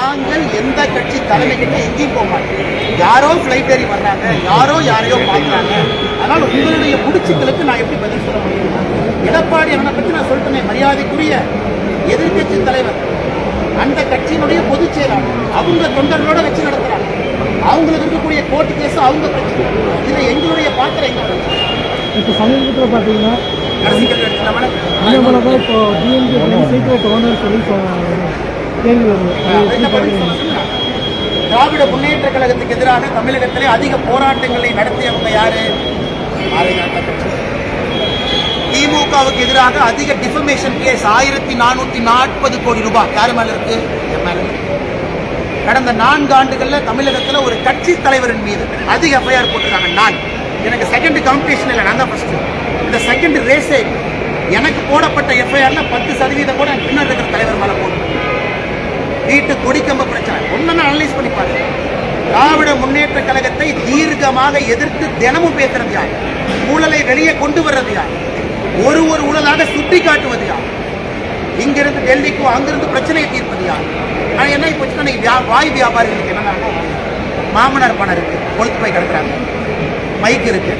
நாங்கள் எந்த கட்சி தலைமை கிட்ட எங்கேயும் போக மாட்டோம். யாரோ ஃபிளைட் ஏறி வர்றாங்க யாரோ யாரையோ பார்க்குறாங்க. அதனால உங்களுடைய முடிச்சுக்களுக்கு நான் எப்படி பதில் சொல்ல முடியும்? எடப்பாடி அவனை பற்றி நான் சொல்லிட்டேனே மரியாதைக்குரிய எதிர்க்கட்சி தலைவர். அந்த கட்சியினுடைய பொதுச் செயலாளர். அவங்க தொண்டர்களோட வச்சு நடத்துறாங்க. அவங்களுக்கு இருக்கக்கூடிய கோர்ட்டு கேஸ் அவங்க பிரச்சனை. இதுல எங்களுடைய பாத்திரம் எங்க இப்போ சமீபத்தில் பார்த்தீங்கன்னா இப்போ டிஎம்கே சீட்டில் தொடர்ந்து சொல்லி கேள்வி திராவிட முன்னேற்ற கழகத்துக்கு எதிராக தமிழகத்திலே அதிக போராட்டங்களை நடத்தியவங்க யாரு? திமுகவுக்கு எதிராக அதிக டிஃபமேஷன் கேஸ் ஆயிரத்தி நானூத்தி நாற்பது கோடி ரூபாய். யாரு மேல இருக்கு? கடந்த நான்கு ஆண்டுகள்ல தமிழகத்துல ஒரு கட்சி தலைவரின் மீது அதிக எஃப்ஐஆர் போட்டிருக்காங்க. நான். எனக்கு செகண்ட் காம்படிஷன் இல்லை. நான் தான் ஃபர்ஸ்ட் இந்த செகண்ட் ரேஸே எனக்கு போடப்பட்ட எஃப்ஐஆர்ல பத்து சதவீதம் கூட பின்னர் இருக்கிற வீட்டு கொடிக்கம்ப பிரச்சனை ஒன்னு அனலைஸ் பண்ணி பாருங்க. திராவிட முன்னேற்ற கழகத்தை தீர்க்கமாக எதிர்த்து தினமும் பேசுறது யார்? ஊழலை வெளியே கொண்டு வர்றது யார்? ஒரு ஒரு ஊழலாக சுட்டி காட்டுவது யார்? இங்கிருந்து டெல்லிக்கும் அங்கிருந்து பிரச்சனையை தீர்ப்பது யார்? ஆனா என்ன இப்போ வியா- வாய் வியாபாரிகளுக்கு என்னன்னா மாமனார் பணம் இருக்கு. கொளுத்து போய் கிடக்குறாங்க. மைக் இருக்கு.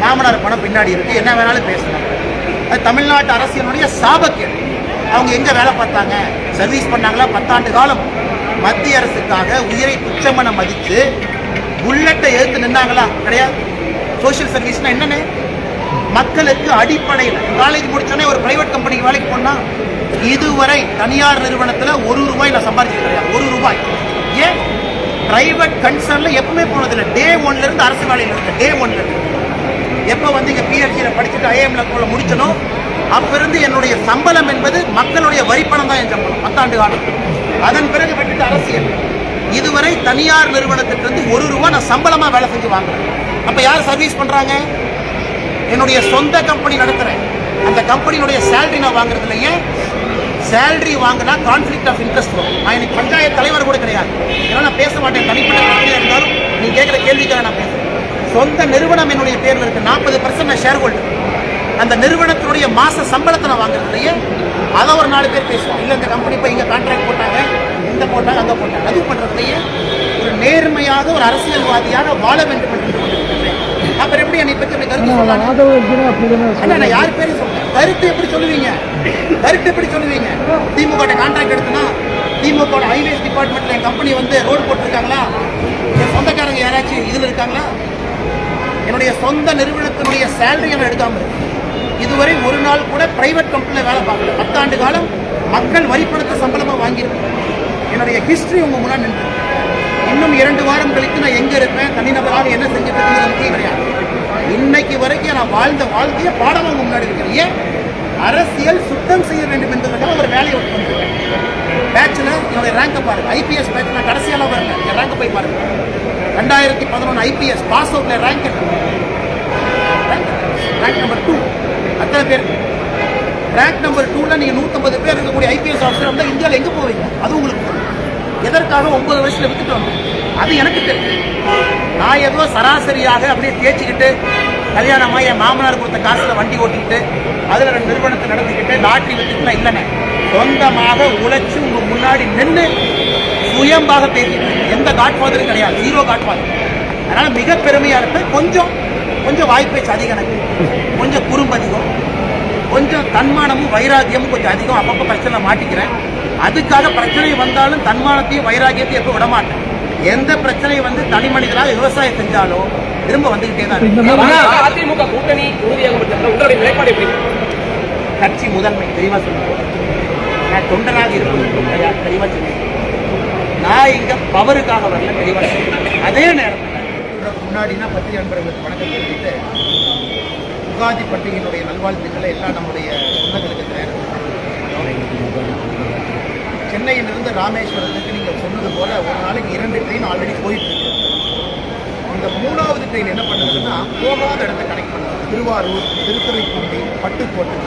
மாமனார் பணம் பின்னாடி இருக்கு. என்ன வேணாலும் பேசுறாங்க தமிழ்நாட்டு அரசியலுடைய சாபக்கேடு. அவங்க எங்க வேலை பார்த்தாங்க? சர்வீஸ் பண்ணாங்களா? பத்தாண்டு காலம். மத்திய அரசுக்காக உயிரை துச்சமன மதித்து புல்லட்டை எடுத்து நின்னாங்களா? கிடையாது. சோஷியல் சர்வீஸ்னா என்னன்னு? மக்களுக்கு அடிப்படையில். காலேஜ் முடிச்சோடனே ஒரு பிரைவேட் கம்பெனிக்கு வேலைக்கு போனா இதுவரை தனியார் நிறுவனத்தில் ஒரு ரூபாய் நான் சம்பாதிச்சது கிடையாது ஒரு ரூபாய். ஏன்? பிரைவேட் கன்சர்ன்ல எப்பவுமே போனதில்லை. டே ஒன்ல இருந்து அரசு வேலையில் இருக்கு டே ஒன்ல இருந்து. எப்போ வந்து இங்கே பிஹெச்சியில் படிச்சுட்டு ஐஎம்ல போல முடிச்சனோ அப்பிருந்து என்னுடைய சம்பளம் என்பது மக்களுடைய வரிப்பணம் தான் என் சம்பளம் பத்தாண்டு காலம். அதன் பிறகு விட்டுட்டு அரசியல். இதுவரை தனியார் நிறுவனத்துக்கு வந்து ஒரு ரூபா நான் சம்பளமா வேலை செஞ்சு வாங்குறேன். அப்ப யார் சர்வீஸ் பண்றாங்க? என்னுடைய சொந்த கம்பெனி நடத்துறேன். அந்த கம்பெனியுடைய சேலரி நான் வாங்குறது ஏன் சேலரி வாங்கினா கான்ஃபிளிக் ஆஃப் இன்ட்ரெஸ்ட் வரும். நான் எனக்கு பஞ்சாயத்து தலைவர் கூட கிடையாது. ஏன்னா நான் பேச மாட்டேன். தனிப்பட்ட பிரச்சனையா இருந்தாலும் நீ கேட்குற கேள்விக்காக நான் பேசுறேன். சொந்த நிறுவனம் என்னுடைய பேர்ல இருக்கு. நாற்பது பர்சன்ட் நான் ஷேர் ஹோல்டர் அந்த நிறுவனத்தினுடைய மாச சம்பளத்தை நான் வாங்குறது இல்லையே அதை ஒரு நாலு பேர் பேசுவோம் இல்லை இந்த கம்பெனி இப்போ இங்கே கான்ட்ராக்ட் போட்டாங்க. இந்த போட்டாங்க அங்கே போட்டாங்க. அதுவும் பண்றது இல்லையே ஒரு நேர்மையாக ஒரு அரசியல்வாதியாக வாழ வேண்டும் என்று கொண்டிருக்கிறேன் அப்புறம் எப்படி என்னை பற்றி அப்படி கருத்து சொல்லலாம் நான் யார் பேரையும் சொல்றேன் கருத்து எப்படி சொல்லுவீங்க? கருத்து எப்படி சொல்லுவீங்க? திமுக கான்ட்ராக்ட் எடுத்தனா திமுக ஹைவேஸ் டிபார்ட்மெண்ட்ல என் கம்பெனி வந்து ரோடு போட்டிருக்காங்களா? என் சொந்தக்காரங்க யாராச்சும் இதுல இருக்காங்களா? என்னுடைய சொந்த நிறுவனத்தினுடைய சேலரி நான் எடுக்காம இருக்கேன். இதுவரை ஒரு நாள் கூட பிரைவேட் கம்பெனியில் வேலை பார்க்கல. பத்தாண்டு காலம் மக்கள் வரிப்பணத்தை சம்பளமாக வாங்கியிருக்கேன் என்னுடைய ஹிஸ்ட்ரி உங்கள் முன்னாடி நின்று இன்னும் இரண்டு வாரம் கழித்து நான் எங்கே இருப்பேன்? தனிநபராக என்ன செஞ்சுட்டு இருக்கிறது முக்கியம் கிடையாது. இன்னைக்கு வரைக்கும் நான் வாழ்ந்த வாழ்க்கையை பாடம் முன்னாடி இருக்கிறேன் ஏன்? அரசியல் சுத்தம் செய்ய வேண்டும் என்பதற்காக ஒரு வேலையை ஒர்க் பண்ணிருக்கேன் பேட்ச்ல என்னுடைய ரேங்கை பாருங்க. ஐபிஎஸ் பேட்ச் நான் கடைசியெல்லாம் வரல என் ரேங்கை போய் பாருங்கள் ரெண்டாயிரத்தி பதினொன்று ஐபிஎஸ் பாஸ் அவுட்டில் ரேங்க் ரேங்க் நம்பர் டூ அத்தனை பேர். ரேங்க் நம்பர் டூல நீங்கள் நூற்றம்பது பேர் இருக்கக்கூடிய ஐபிஎஸ் ஆஃபீஸர் வந்தால் இந்தியாவில் எங்கே போவீங்க? அது உங்களுக்கு எதற்காக ஒன்பது வயசுல விட்டுட்டு வந்தோம் அது எனக்கு தெரியும். நான் ஏதோ சராசரியாக அப்படியே தேய்ச்சிக்கிட்டு கல்யாணமாக என் மாமனார் கொடுத்த காசில் வண்டி ஓட்டிக்கிட்டு அதுல ரெண்டு நிறுவனத்தை நடத்திக்கிட்டு லாட்டரி வித்துட்டுலாம் இல்லைண்ணே. சொந்தமாக உழைச்சி உங்கள் முன்னாடி நின்று சுயம்பாக பேசிட்டு எந்த காட்ஃபாதரும் கிடையாது. ஜீரோ காட்ஃபாதர் அதனால் மிக பெருமையாக இருப்பேன். கொஞ்சம் கொஞ்சம் வாய்ப்பேச்சு அதிகம் எனக்கு கொஞ்சம் குறும்பு அதிகம். கொஞ்சம் தன்மானமும் வைராக்கியமும் கொஞ்சம் அதிகம். அப்பப்போ பிரச்சனை மாட்டிக்கிறேன். அதுக்காக பிரச்சனை வந்தாலும் தன்மானத்தையும் வைராக்கியத்தையும் எப்போ விட மாட்டேன் எந்த பிரச்சனை வந்து தனி மனிதனாக விவசாயம் செஞ்சாலும் திரும்ப வந்துகிட்டே தான் அதிமுக கூட்டணி உங்களுடைய நிலைப்பாடு எப்படி கட்சி முதன்மை தெளிவா சொல்லுங்க. நான் தொண்டனாக இருப்பது கிடையாது தெளிவா சொல்லுங்க. நான் இங்க பவருக்காக வரல தெளிவா சொல்லுங்க. அதே நேரத்தில் முன்னாடினா பத்திரிகை நண்பர்களுக்கு வணக்கம் தெரிவித்து உகாதி பண்டிகையினுடைய நல்வாழ்த்துக்களை எல்லாம் நம்முடைய சொந்தங்களுக்கு தயாரித்து சென்னையிலிருந்து ராமேஸ்வரத்துக்கு நீங்கள் சொன்னது போல ஒரு நாளைக்கு இரண்டு ட்ரெயின் ஆல்ரெடி போயிட்டு இருக்கு. இந்த மூணாவது ட்ரெயின் என்ன பண்ணுதுன்னா போகாத இடத்தை கனெக்ட் பண்ணுறது திருவாரூர் திருத்துறைப்பூண்டி பட்டுக்கோட்டை.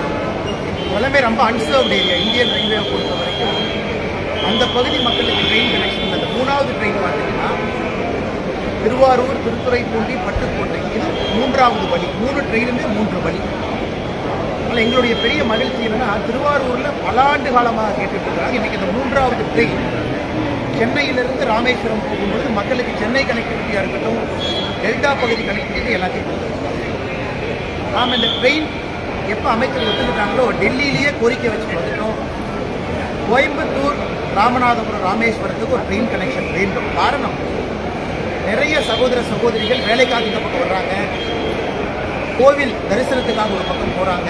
எல்லாமே ரொம்ப அன்சர்வ்ட் ஏரியா இந்தியன் ரயில்வே பொறுத்த வரைக்கும் அந்த பகுதி மக்களுக்கு ட்ரெயின் கனெக்ஷன் அந்த மூணாவது ட்ரெயின் வந்து திருவாரூர் திருத்துறைப்பூண்டி பட்டுக்கோட்டை. இது மூன்றாவது வழி. மூணு ட்ரெயினுமே மூன்று வழி. ஆனால் எங்களுடைய பெரிய மகிழ்ச்சி என்னன்னா திருவாரூர்ல பல ஆண்டு காலமாக கேட்டுட்டு இருக்காங்க இன்னைக்கு இந்த மூன்றாவது ட்ரெயின் சென்னையிலிருந்து ராமேஸ்வரம் போகும்போது மக்களுக்கு சென்னை கனெக்டிவிட்டியாக இருக்கட்டும் டெல்டா பகுதி கனெக்டிவிட்டி எல்லாத்தையும் நாம் இந்த ட்ரெயின் எப்போ அமைச்சர் ஒத்துக்கிட்டாங்களோ டெல்லியிலேயே கோரிக்கை வச்சு வந்துட்டோம். கோயம்புத்தூர் ராமநாதபுரம் ராமேஸ்வரத்துக்கு ஒரு ட்ரெயின் கனெக்ஷன் வேண்டும். காரணம் நிறைய சகோதர சகோதரிகள் வேலைக்காக இந்த பக்கம் வர்றாங்க. கோவில் தரிசனத்துக்காக ஒரு பக்கம் போகிறாங்க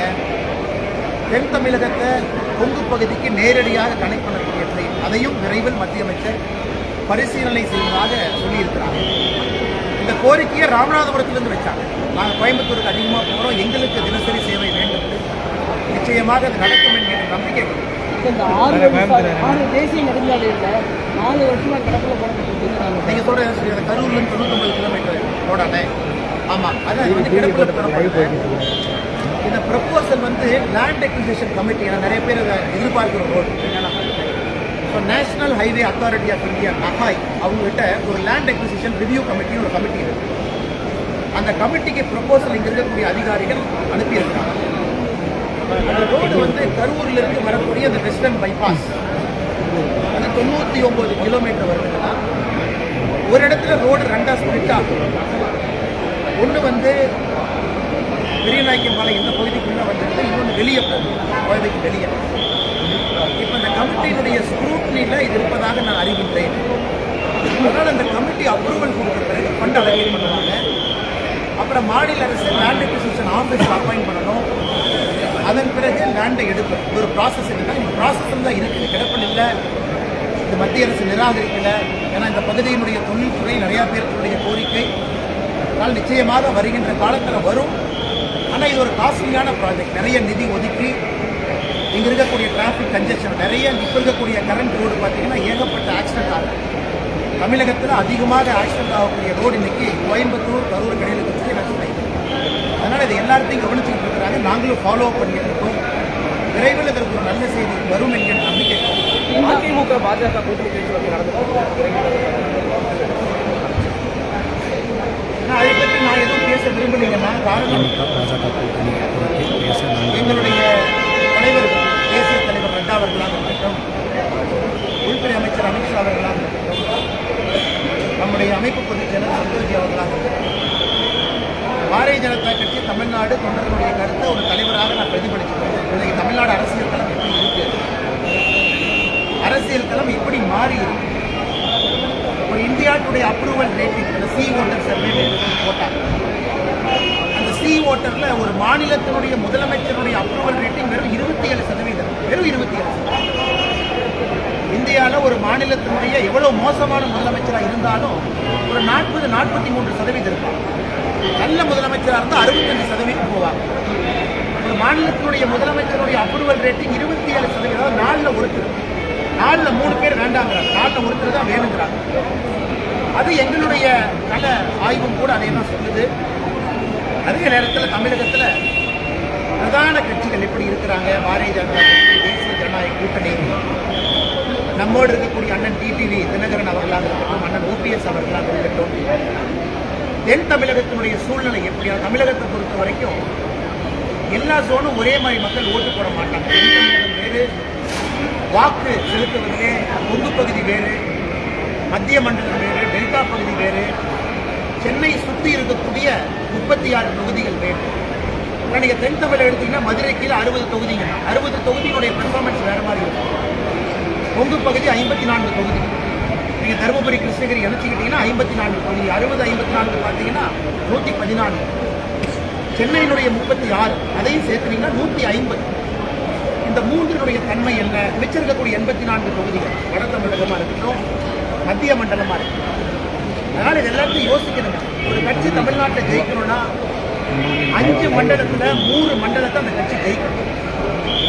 தென் தமிழகத்தை கொங்கு பகுதிக்கு நேரடியாக கனெக்ட் பண்ணக்கூடிய ட்ரெயின் அதையும் விரைவில் மத்திய அமைச்சர் பரிசீலனை செய்வதாக சொல்லியிருக்கிறாங்க. இந்த கோரிக்கையை ராமநாதபுரத்திலிருந்து வச்சாங்க. நாங்கள் கோயம்புத்தூருக்கு அதிகமாக போகிறோம் எங்களுக்கு தினசரி சேவை வேண்டும். நிச்சயமாக அது நடக்கும் என்கிற நம்பிக்கை கொள்கிறேன். இந்த ஆறு வழி- ஆறு தேசிய நெடுஞ்சாலையில் நாலு வருஷமா கிடப்பில் போடப்பட்டிருக்கு நீங்க சொல்ற சரி, அந்த கரூர்ல இருந்து தொண்ணூத்தொன்பது கிலோமீட்டர் ரோடானே ஆமா. அது அது வந்து கிடப்பில். இந்த ப்ரப்போசல் வந்து லேண்ட் அக்விசிஷன் கமிட்டி நிறைய பேர் எதிர்பார்க்கிற ரோடு என்னன்னா இப்போ national highway authority of India நஹாய் அவங்ககிட்ட ஒரு லேண்ட் அக்விசிஷன் ரிவ்யூ கமிட்டின்னு ஒரு கமிட்டி இருக்கு. அந்த கமிட்டிக்கு ப்ரப்போசல் இங்க இருக்கக்கூடிய அதிகாரிகள் அனுப்பியிருக்காங்க. அந்த ரோடு வந்து கரூரில் இருந்து வரக்கூடிய அந்த வெஸ்டர்ன் பைபாஸ் அது தொண்ணூற்றி ஒம்பது கிலோமீட்டர் வருதுன்னா ஒரு இடத்துல ரோடு ரெண்டாக ஸ்பிளிட் ஆகும் ஒன்று வந்து பெரியநாய்க்கம்பாளையம் இந்த பகுதிக்குள்ளே வந்துடுது இன்னொன்று வெளியே போகும் பகுதிக்கு வெளியே. இப்போ இந்த கமிட்டியினுடைய ஸ்க்ரூட்னியில் இது இருப்பதாக நான் அறிவித்தேன் அதனால் அந்த கமிட்டி அப்ரூவல் கொடுத்த பிறகு ஃபண்ட் அலோகேட் பண்ணுவாங்க. அப்புறம் மாநில அரசு லேண்ட் அக்விசிஷன் ஆஃபீஸ் அப்பாயிண்ட் பண்ணணும். அதன் பிறகு லேண்டை எடுக்கும். ஒரு ப்ராசஸ் இருக்குன்னா இந்த ப்ராசஸ் தான் இருக்குது. கிடப்பில் இல்லை இந்த மத்திய அரசு நிராகரிக்கல. ஏன்னா இந்த பகுதியினுடைய தொழில்துறை நிறையா பேர்களுடைய கோரிக்கை. அதனால் நிச்சயமாக வருகின்ற காலத்தில் வரும். ஆனால் இது ஒரு காஸ்ட்லியான ப்ராஜெக்ட் நிறைய நிதி ஒதுக்கி இங்கே இருக்கக்கூடிய டிராஃபிக் கன்ஜெக்ஷன் நிறைய இப்போ இருக்கக்கூடிய கரண்ட் ரோடு பார்த்தீங்கன்னா ஏகப்பட்ட ஆக்சிடென்ட் ஆகும் தமிழகத்தில் அதிகமாக ஆக்சிடென்ட் ஆகக்கூடிய ரோடு இன்னைக்கு கோயம்புத்தூர் கரூர் கடையில் இருக்கக்கூடிய ஆக்சிடென்ட் அதனால் இதை எல்லாத்தையும் கவனிச்சுட்டு இருக்கிறாங்க. நாங்களும் ஃபாலோ பண்ணிட்டு இருக்கோம். விரைவில் இதற்கு ஒரு நல்ல செய்தி வரும் என்கிற நம்பிக்கை அதிமுக பாஜக கூட்டணி பேச்சுவார்த்தை நடந்தது அதை பற்றி நான் எதுவும் பேச விரும்பலைங்கன்னா காரணம் எங்களுடைய தலைவர் தேசிய தலைவர் நட்டா அவர்களாக இருக்கட்டும் உள்துறை அமைச்சர் அமித்ஷா அவர்களாக இருக்கட்டும் நம்முடைய அமைப்பு பொதுச் செயலர் சந்தோஷி அவர்களாக இருக்கட்டும் பாரதிய ஜனதா கட்சி தமிழ்நாடு தொண்டர்களுடைய கருத்தை ஒரு தலைவராக நான் பிரதிபலிச்சிருக்கேன் இன்றைக்கு தமிழ்நாடு அரசியல் தளம் எப்படி இருக்கு? அரசியல் தளம் எப்படி மாறி இருக்கு? ஒரு இந்தியாவுடைய அப்ரூவல் ரேட்டிங் அந்த சி ஓட்டர் சர்வே போட்டாங்க. அந்த சி ஓட்டர்ல ஒரு மாநிலத்தினுடைய முதலமைச்சருடைய அப்ரூவல் ரேட்டிங் வெறும் இருபத்தி ஏழு சதவீதம். வெறும் இருபத்தி ஏழு இந்தியாவில் ஒரு மாநிலத்தினுடைய எவ்வளவு மோசமான முதலமைச்சராக இருந்தாலும் ஒரு நாற்பது நாற்பத்தி மூன்று சதவீதம் இருக்கும் நல்ல முதலமைச்சராக இருந்தால் அறுபத்தஞ்சு சதவீதம் போவாங்க. ஒரு மாநிலத்தினுடைய முதலமைச்சருடைய அப்ரூவல் ரேட்டிங் இருபத்தி ஏழு சதவீதம் அதாவது நாலில் ஒருத்தர். நாலில் மூணு பேர் வேண்டாங்கிறாங்க. நாலில் ஒருத்தர் தான் வேணுங்கிறாங்க. அது எங்களுடைய நல ஆய்வும் கூட அதை தான் சொல்லுது. அதே நேரத்தில் தமிழகத்தில் பிரதான கட்சிகள் எப்படி இருக்கிறாங்க? பாரதிய ஜனதா கட்சி தேசிய ஜனநாயக கூட்டணி நம்மோடு இருக்கக்கூடிய அண்ணன் டிடிவி தினகரன் அவர்களாக இருக்கட்டும் அண்ணன் ஓபிஎஸ் அவர்களாக இருக்கட்டும் தென் தமிழகத்தினுடைய சூழ்நிலை எப்படியா தமிழகத்தை பொறுத்த வரைக்கும் எல்லா ஜோனும் ஒரே மாதிரி மக்கள் ஓட்டு போட மாட்டாங்க. தென் தமிழகம் வேறு வாக்கு செலுத்துவதிலே கொங்கு பகுதி வேறு மத்திய மண்டலம் வேறு டெல்டா பகுதி வேறு சென்னை சுற்றி இருக்கக்கூடிய முப்பத்தி ஆறு தொகுதிகள் வேறு. ஆனால் நீங்கள் தென் தமிழகம் எடுத்தீங்கன்னா மதுரை கீழே அறுபது தொகுதிங்க. அறுபது தொகுதியினுடைய பெர்ஃபார்மன்ஸ் வேறு மாதிரி இருக்கும். கொங்கு பகுதி ஐம்பத்தி நான்கு தொகுதி நீங்கள் தருமபுரி கிருஷ்ணகிரி இணைச்சிக்கிட்டீங்கன்னா ஐம்பத்தி நான்கு தொகுதி அறுபது ஐம்பத்தி நான்கு பார்த்தீங்கன்னா நூற்றி பதினாலு. சென்னையினுடைய முப்பத்தி ஆறு அதையும் சேர்த்துனீங்கன்னா நூற்றி ஐம்பது. இந்த மூன்றினுடைய தன்மை என்ன? மிச்சிருக்கக்கூடிய எண்பத்தி நான்கு தொகுதிகள் வட தமிழகமாக இருக்கட்டும் மத்திய மண்டலமாக இருக்கட்டும். அதனால் இது எல்லாத்தையும் யோசிக்கணுங்க. ஒரு கட்சி தமிழ்நாட்டில் ஜெயிக்கணும்னா அஞ்சு மண்டலத்தில் மூணு மண்டலத்தை அந்த கட்சி ஜெயிக்கணும்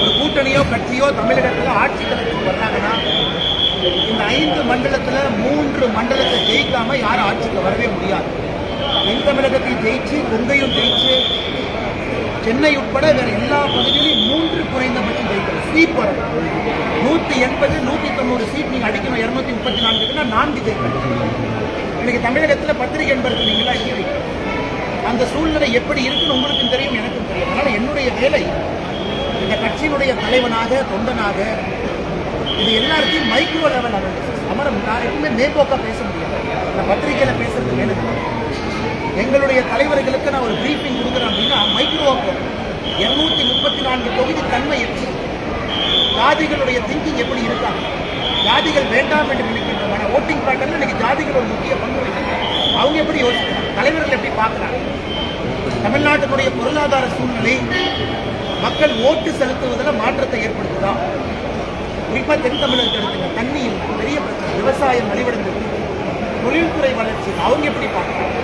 ஒரு கூட்டணியோ கட்சியோ தமிழகத்தில் ஆட்சி தலைவருக்கு வர்றாங்கன்னா இந்த ஐந்து மண்டலத்தில் மூன்று மண்டலத்தை ஜெயிக்காமல் யாரும் ஆட்சிக்கு வரவே முடியாது. தென் தமிழகத்தையும் ஜெயிச்சு கொங்கையும் ஜெயிச்சு சென்னை உட்பட வேற எல்லா பகுதியிலையும் மூன்று குறைந்தபட்சம் ஜெயிக்கணும். சீட் வரும் எண்பது நூற்றி தொண்ணூறு சீட் நீங்கள் அடிக்கணும். இரநூத்தி முப்பத்தி நான்குன்னா நான்கு ஜெயிக்கணும். இன்னைக்கு தமிழகத்தில் பத்திரிகை என்பது நீங்களா இல்லைங்க அந்த சூழ்நிலை எப்படி இருக்குன்னு உங்களுக்கும் தெரியும் எனக்கும் தெரியும். அதனால் என்னுடைய வேலை இந்த கட்சியினுடைய தலைவனாக தொண்டனாக இது எல்லாத்தையும் மைக்ரோ லெவல் அனாலிசிஸ் அமரம் நான் எப்பவுமே மேம்போக்காக பேச முடியாது. நான் பத்திரிகையில பேசுறது வேலை எங்களுடைய தலைவர்களுக்கு நான் ஒரு பிரீஃபிங் கொடுக்குறேன் அப்படின்னா மைக்ரோவா இருநூத்தி முப்பத்தி நான்கு தொகுதி தன்மை எப்படி? ஜாதிகளுடைய திங்கிங் எப்படி இருக்காங்க ஜாதிகள் வேண்டாம் என்று நினைக்கின்றன ஓட்டிங் பேட்டர்ல இன்னைக்கு ஜாதிகள் ஒரு முக்கிய பங்கு வகிக்கிறாங்க. அவங்க எப்படி யோசிக்கிறாங்க? தலைவர்கள் எப்படி பார்க்கறாங்க? தமிழ்நாட்டினுடைய பொருளாதார சூழ்நிலை மக்கள் ஓட்டு செலுத்துவதில் மாற்றத்தை ஏற்படுத்துதான் குறிப்பாக தென் தமிழகத்தை எடுத்துங்க தண்ணி இல்லை. பெரிய பிரச்சனை விவசாயம் நலிவடைந்தது தொழில்துறை வளர்ச்சி அவங்க எப்படி பார்க்குறாங்க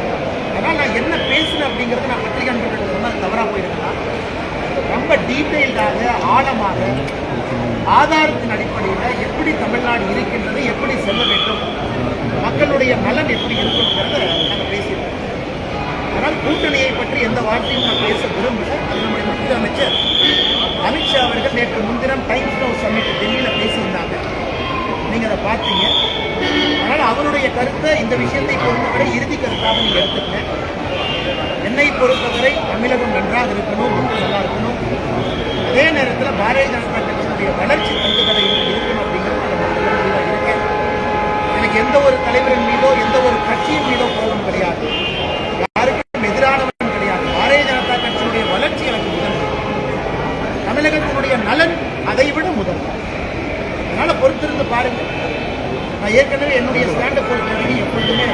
ஆனால் நான் என்ன பேசுனேன் அப்படிங்கிறது நான் பத்திரிகை அன்பர்கள் சொன்னால் தவறாக போயிருக்கலாம் ரொம்ப டீட்டெயில்டாக ஆழமாக ஆதாரத்தின் அடிப்படையில் எப்படி தமிழ்நாடு இருக்கின்றது எப்படி செல்ல வேண்டும் மக்களுடைய நலன் எப்படி இருக்குங்கிறத நாங்கள் பேசியிருக்கோம். ஆனால் கூட்டணியை பற்றி எந்த வார்த்தையும் நான் பேச விரும்பல. அது நம்முடைய மத்திய அமைச்சர் அமித்ஷா அவர்கள் நேற்று முன்தினம் டைம்ஸ் நோ சம்மிட் டெல்லியில் பேசியிருந்தாங்க. நீங்கள் அதை பார்த்தீங்க. ஆனால் அவருடைய கருத்தை இந்த விஷயத்தை பொறுத்தவரை இறுதி கருத்தாக நீங்கள் எடுத்துக்கங்க. என்னை பொறுத்தவரை தமிழகம் நன்றாக இருக்கணும் மக்கள் நல்லா இருக்கணும். அதே நேரத்தில் பாரதிய ஜனதா கட்சியினுடைய வளர்ச்சி பங்குகளை இருக்கணும் அப்படிங்கிறது இருக்கேன். எனக்கு எந்த ஒரு தலைவரின் மீதோ எந்த ஒரு கட்சியின் மீதோ கோபம் கிடையாது யாருக்கும் எதிரானவன் கிடையாது பாரதிய ஜனதா கட்சியினுடைய வளர்ச்சி எனக்கு முதன்மை தமிழகத்தினுடைய நலன் அதை விட முதன்மை அதனால பொறுத்திருந்து பாருங்க. நான் ஏற்கனவே என்னுடைய ஸ்டாண்டப் பொறுத்தவரைக்கும் எப்பொழுதுமே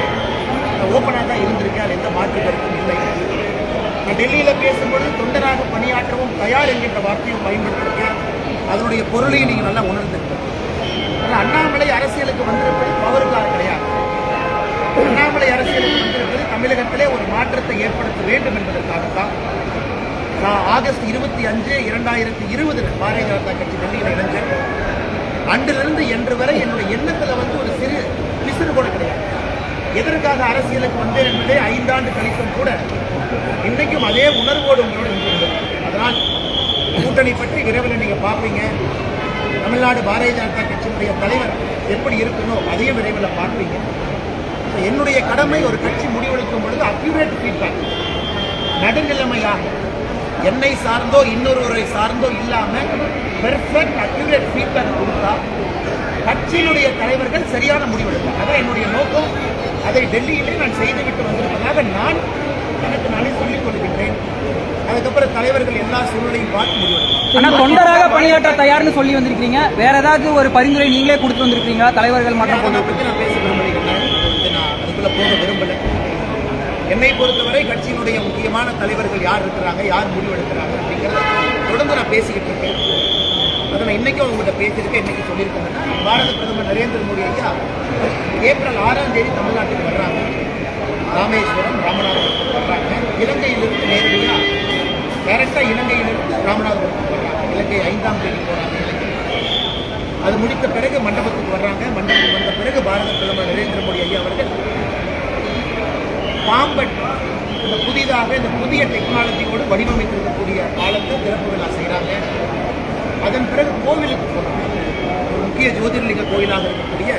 ஓப்பனாக தான் இருந்திருக்கேன் அது எந்த மாற்று கருத்தும் இல்லை. நான் டெல்லியில் பேசும்பொழுது தொண்டராக பணியாற்றவும் தயார் என்கின்ற வார்த்தையும் பயன்படுத்திருக்கேன். அதனுடைய பொருளையும் நீங்கள் நல்லா உணர்ந்திருக்கீங்க ஆனால் அண்ணாமலை அரசியலுக்கு வந்திருப்பது பவருக்காக கிடையாது. அண்ணாமலை அரசியலுக்கு வந்திருப்பது தமிழகத்திலே ஒரு மாற்றத்தை ஏற்படுத்த வேண்டும் என்பதற்காகத்தான். நான் ஆகஸ்ட் இருபத்தி அஞ்சு இரண்டாயிரத்தி இருபதுல பாரதிய ஜனதா கட்சி டெல்லியில் அன்றிலிருந்து என்று வரை என்னுடைய எண்ணத்தில் வந்து ஒரு சிறு பிசுறு கூட கிடையாது. எதற்காக அரசியலுக்கு வந்தேன் என்பதே ஐந்தாண்டு கழித்தும் கூட இன்றைக்கும் அதே உணர்வோடு உங்களோடு இருக்கின்றேன் அதனால் கூட்டணி பற்றி விரைவில் நீங்கள் பார்ப்பீங்க. தமிழ்நாடு பாரதிய ஜனதா கட்சியினுடைய தலைவர் எப்படி இருக்கணும் அதையும் விரைவில் பார்ப்பீங்க. என்னுடைய கடமை ஒரு கட்சி முடிவெடுக்கும் பொழுது அக்யூரேட் ஃபீட்பேக் நடுநிலைமையாக என்னை சார்ந்தோ இன்னொருவரை சார்ந்தோ இல்லாமல் பெர்ஃபெக்ட் அக்யூரேட் ஃபீட்பேக் கொடுத்தா கட்சியினுடைய தலைவர்கள் சரியான முடிவெடுப்பாங்க. அதான் என்னுடைய நோக்கம். அதை டெல்லியிலே நான் செய்துவிட்டு வந்திருப்பதாக நான் எனக்கு நானே சொல்லிக் கொள்கின்றேன். அதுக்கப்புறம் தலைவர்கள் எல்லா சூழ்நிலையும் பார்த்து முடிவெடுப்பாங்க. ஆனா தொண்டராக பணியாற்ற தயார்னு சொல்லி வந்திருக்கீங்க வேற ஏதாவது ஒரு பரிந்துரை நீங்களே கொடுத்து வந்திருக்கீங்களா தலைவர்கள் அதை பற்றி நான் பேச வந்து நான் அதுக்குள்ள போக விரும்பல. என்னை பொறுத்தவரை கட்சியினுடைய முக்கியமான தலைவர்கள் யார் இருக்கிறாங்க யார் முடிவெடுக்கிறாங்க அப்படிங்கிறத தொடர்ந்து நான் பேசிக்கிட்டு இருக்கேன். அதை நான் இன்னைக்கும் அவங்ககிட்ட பேசியிருக்கேன் இன்னைக்கு சொல்லியிருக்காங்கன்னா பாரத பிரதமர் நரேந்திர மோடி ஐயா ஏப்ரல் ஆறாம் தேதி தமிழ்நாட்டுக்கு வர்றாங்க. ராமேஸ்வரம் ராமநாதபுரத்துக்கு வர்றாங்க. இலங்கையிலிருந்து நேரடியாக டைரக்டாக இலங்கையிலிருந்து ராமநாதபுரத்துக்கு வர்றாங்க. இலங்கை ஐந்தாம் தேதி போகிறாங்க இலங்கை. அது முடித்த பிறகு மண்டபத்துக்கு வர்றாங்க. மண்டபத்துக்கு வந்த பிறகு பாரத பிரதமர் நரேந்திர மோடி ஐயா அவர்கள் பாம்பட் இந்த புதிதாக இந்த புதிய டெக்னாலஜியோடு வடிவமைத்திருக்கக்கூடிய பாலத்தை திறப்பு விழா செய்கிறாங்க அதன் பிறகு கோவிலுக்கு போகிறாங்க ஒரு முக்கிய ஜோதிர்லிங்க கோயிலாக இருக்கக்கூடிய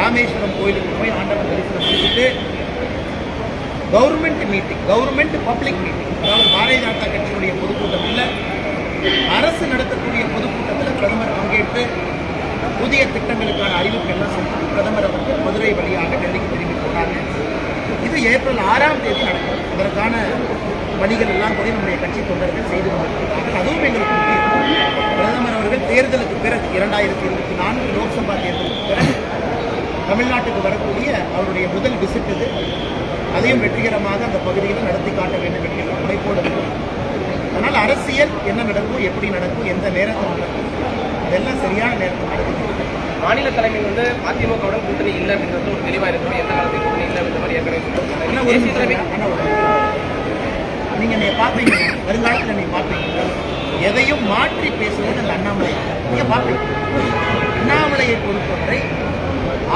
ராமேஸ்வரம் கோயிலுக்கு போய் ஆண்டவன் தரிசனம் செஞ்சுட்டு government meeting government public meeting அதாவது பாரதிய ஜனதா கட்சியினுடைய பொதுக்கூட்டம் இல்லை அரசு நடத்தக்கூடிய பொதுக்கூட்டத்தில் பிரதமர் பங்கேற்று புதிய திட்டங்களுக்கான அறிவிப்பு எல்லாம் செஞ்சு பிரதமர் அவர்கள் மதுரை வழியாக டெல்லிக்கு திரும்பி போனாங்க இது ஏப்ரல் ஆறாம் தேதி நடக்கும். அதற்கான பணிகள் எல்லாம் கூட நம்முடைய கட்சி தொண்டர்கள் செய்து கொண்டிருக்கிறார்கள். அதுவும் எங்களுக்கு முக்கியம். பிரதமர் அவர்கள் தேர்தலுக்கு பிறகு இரண்டாயிரத்தி இருபத்தி நான்கு லோக்சபா தேர்தலுக்கு பிறகு தமிழ்நாட்டுக்கு வரக்கூடிய அவருடைய முதல் விசிட் இது. அதையும் வெற்றிகரமாக அந்த பகுதியில் நடத்தி காட்ட வேண்டும் என்கிற முனைப்போடு. அதனால் அரசியல் என்ன நடக்கும் எப்படி நடக்கும் எந்த நேரத்தில் நடக்கும் இதெல்லாம் சரியான நேரத்தில் நடக்கும். மாநில தலைமை வந்து அதிமுகவுடன் கூட்டணி இல்லை அப்படின்றது ஒரு தெளிவா இருக்கும் எந்த காலத்தையும் கூட்டணி இல்லை அப்படின்ற மாதிரி ஏற்கனவே என்ன சொல்லியிருக்காங்க. ஒரு தேசிய தலைமை நிமிஷம் என்ன ஒரு நிமிஷம். நீங்க நீ பார்ப்பீங்க வருங்காலத்தில் நீ பார்ப்பீங்க எதையும் மாற்றி பேசுவது அந்த அண்ணாமலை. நீங்க பார்ப்பீங்க அண்ணாமலையை பொறுத்தவரை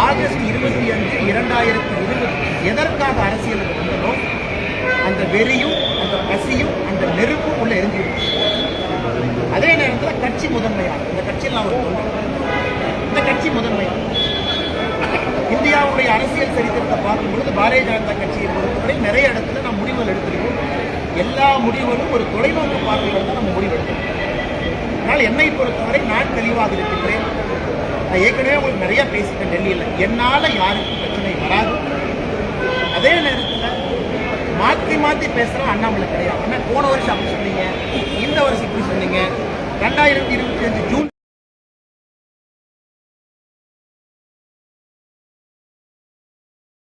ஆகஸ்ட் இருபத்தி அஞ்சு இரண்டாயிரத்தி இருபத்தி எதற்காக அரசியலுக்கு வந்ததோ அந்த வெறியும் அந்த பசியும் அந்த நெருப்பும் உள்ள எரிஞ்சிருக்கு அதே நேரத்தில் கட்சி முதன்மையாக இந்த கட்சியில் நான் ஒரு இந்த கட்சி முதன்மையாக இந்தியாவுடைய அரசியல் சரித்திரத்தை பார்க்கும் பொழுது பாரதிய ஜனதா கட்சியை பொறுத்தவரை நிறைய இடத்துல நான் முடிவுகள் எடுத்திருக்கோம் எல்லா முடிவுகளும் ஒரு தொலைநோக்கு பார்வையில் தான் நம்ம முடிவெடுக்கணும். அதனால் என்னை பொறுத்தவரை நான் தெளிவாக இருக்கின்றேன். நான் ஏற்கனவே உங்களுக்கு நிறைய பேசிட்டேன் டெல்லியில். என்னால் யாருக்கும் பிரச்சனை வராது. அதே நேரத்தில் மாற்றி மாற்றி பேசுகிற அண்ணாமலை கிடையாது. அண்ணா போன வருஷம் அப்படி சொன்னீங்க இந்த வருஷம் இப்படி சொன்னீங்க. ரெண்டாயிரத்தி இருபத்தி அஞ்சு ஜூன்